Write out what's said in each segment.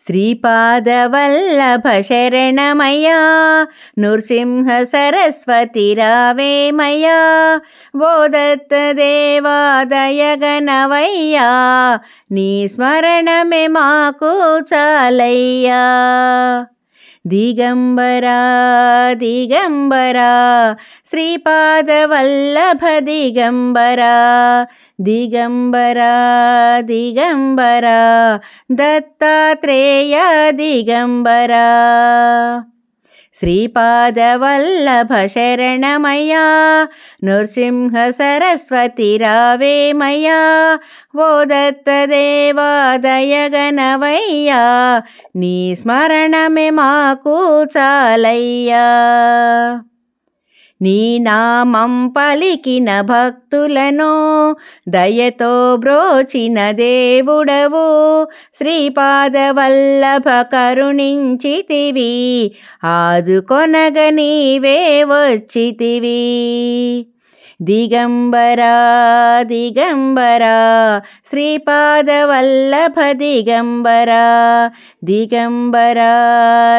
శ్రీపాదవల్లభ శరణమయ్యా నృసింహ సరస్వతి రావేమయ్యా ఓ దత్తదేవాదయగనవయ్యా నీ दिगम्बरा दिगम्बरा श्रीपादवल्लभ दिगम्बरा दिगम्बरा दिगम्बरा दत्तात्रेय दिगम्बरा। దిగంబరా దత్తాత్రేయ దిగంబరా శ్రీపాదవల్లభ శరణమయ్యా నృసింహ సరస్వతి రావేమయ్యా ఓ దత్తదేవాదయగనవయ్యా నీ నామం పలికిన భక్తులను దయతో బ్రోచిన దేవుడవు. శ్రీపాదవల్లభ కరుణించితివి ఆదుకొనగ నీవే వచ్చితివి. దిగంబరా దిగంబరా శ్రీపాదవల్లభ దిగంబరా దిగంబరా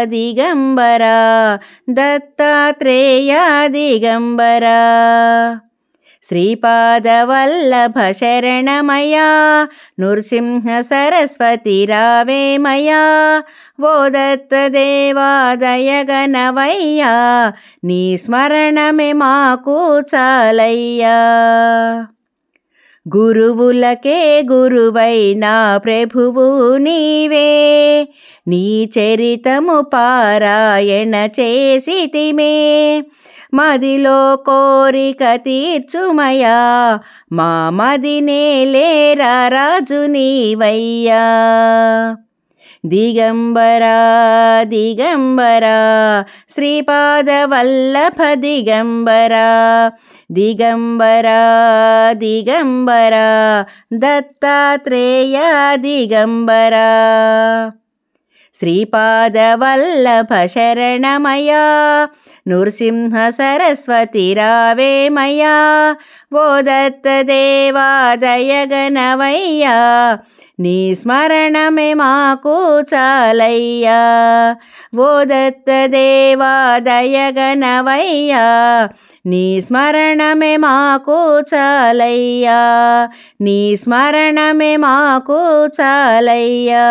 దిగంబరా దత్తాత్రేయ దిగంబరా శ్రీపాదవల్లభ శరణమయా నృసింహ సరస్వతి రావేమయా ఓ దత్తదేవాదయగనవయ్యా నీ స్మరణమే మాకు చాలయ్యా. గురువులకే గురువైనా ప్రభువు నీవే. నీ చరితము పారాయణ చేసితిమే. మదిలో కోరిక తీర్చుమయా. మా మదినే లేరా రాజు నీవయ్యా. దిగంబరా దిగంబరా శ్రీపాదవల్లభ దిగంబరా దిగంబరా దిగంబరా దత్తాత్రేయ దిగంబరా శ్రీపాదవల్లభ శరణమయా నృసింహ సరస్వతి రావేమయా ఓ దత్తదేవాదయగనవయ్యా నీ స్మరణమే మాకు చాలయ్యా. ఓ దత్తదేవాదయగనవయ్యా నీ స్మరణమే మాకు చాలయ్యా. నీ స్మరణమే మాకు చాలయ్యా.